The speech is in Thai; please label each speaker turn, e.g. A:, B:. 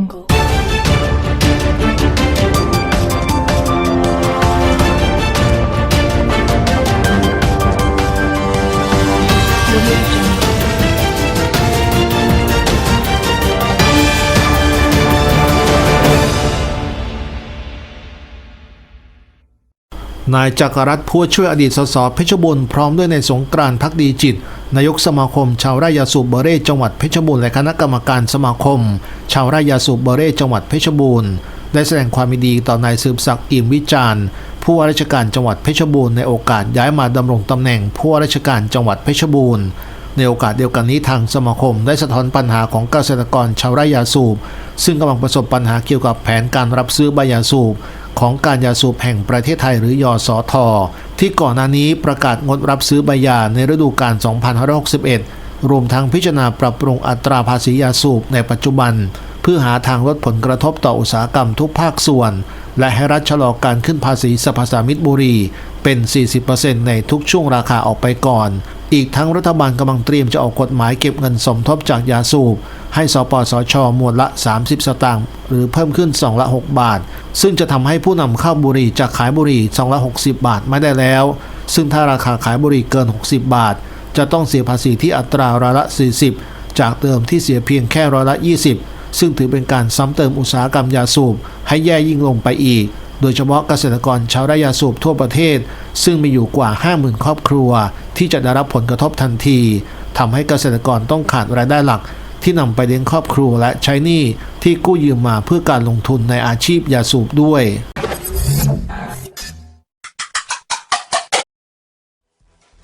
A: jungle.
B: นายจักรรัตน์ผู้ช่วยอดีตสสเพชรบูรณ์พร้อมด้วยในายสงกรานต์พักดีจิต นายกสมาคม ชาวไร่ยาสูบเบร์เร่จังหวัดเพชรบูรณ์และคณะกรรมการสมาคม ชาวไร่ยาสูบเบร์เร่จังหวัดเพชรบูรณ์ได้แสดงความยินดีต่อนายสืบศักดิ์อิ่มวิจารณ์ผู้ว่าราชการจังหวัดเพชรบูรณ์ในโอกาสย้ายมาดำรงตำแหน่งผู้ว่าราชการจังหวัดเพชรบูรณ์ในโอกาสเดียวกันนี้ทางสมาคมได้สะท้อนปัญหาของเกษตรกรชาวไร่ยาสูบ ซึ่งกำลังประสบปัญหาเกี่ยวกับแผนการรับซื้อใบยาสูบ ของการยาสูบแห่งประเทศไทยหรือยอสอทอที่ก่อนหน้านี้ประกาศงดรับซื้อใบยาในฤดูกาล 2561 รวมทั้งพิจารณาปรับปรุงอัตราภาษียาสูบในปัจจุบัน เพื่อหาทางลดผลกระทบต่ออุตสาหกรรมทุกภาคส่วน และให้รัฐชะลอการขึ้นภาษีสรรพสามิตบุรีเป็น 40%ในทุกช่วงราคาออกไปก่อน อีกทั้งรัฐบาลกำลังเตรียมจะออกกฎหมายเก็บเงินสมทบจากยาสูบ ให้สปสชมวดละ 30 สตางค์หรือเพิ่มขึ้นสองละ 6 บาท ซึ่งจะทำให้ผู้นำเข้าบุหรี่จากขายบุหรี่สองละ 60 บาทไม่ได้แล้ว ซึ่งถ้าราคาขายบุหรี่เกิน 60 บาท จะต้องเสียภาษีที่อัตราร้อยละ 40 จากเดิมที่เสียเพียงแค่ร้อยละ 20 ซึ่งถือเป็นการซ้ำเติมอุตสาหกรรมยาสูบให้แย่ยิ่งลงไปอีก โดยเฉพาะเกษตรกรชาวไร่ยาสูบทั่วประเทศ ซึ่งมีอยู่กว่า 50,000 ครอบครัว ที่จะได้รับผลกระทบทันทีทำให้เกษตรกรต้องขาดรายได้หลัก ที่นำไปเลี้ยงครอบครัวและใช้หนี้ที่กู้ยืมมาเพื่อการลงทุนในอาชีพยาสูบด้วย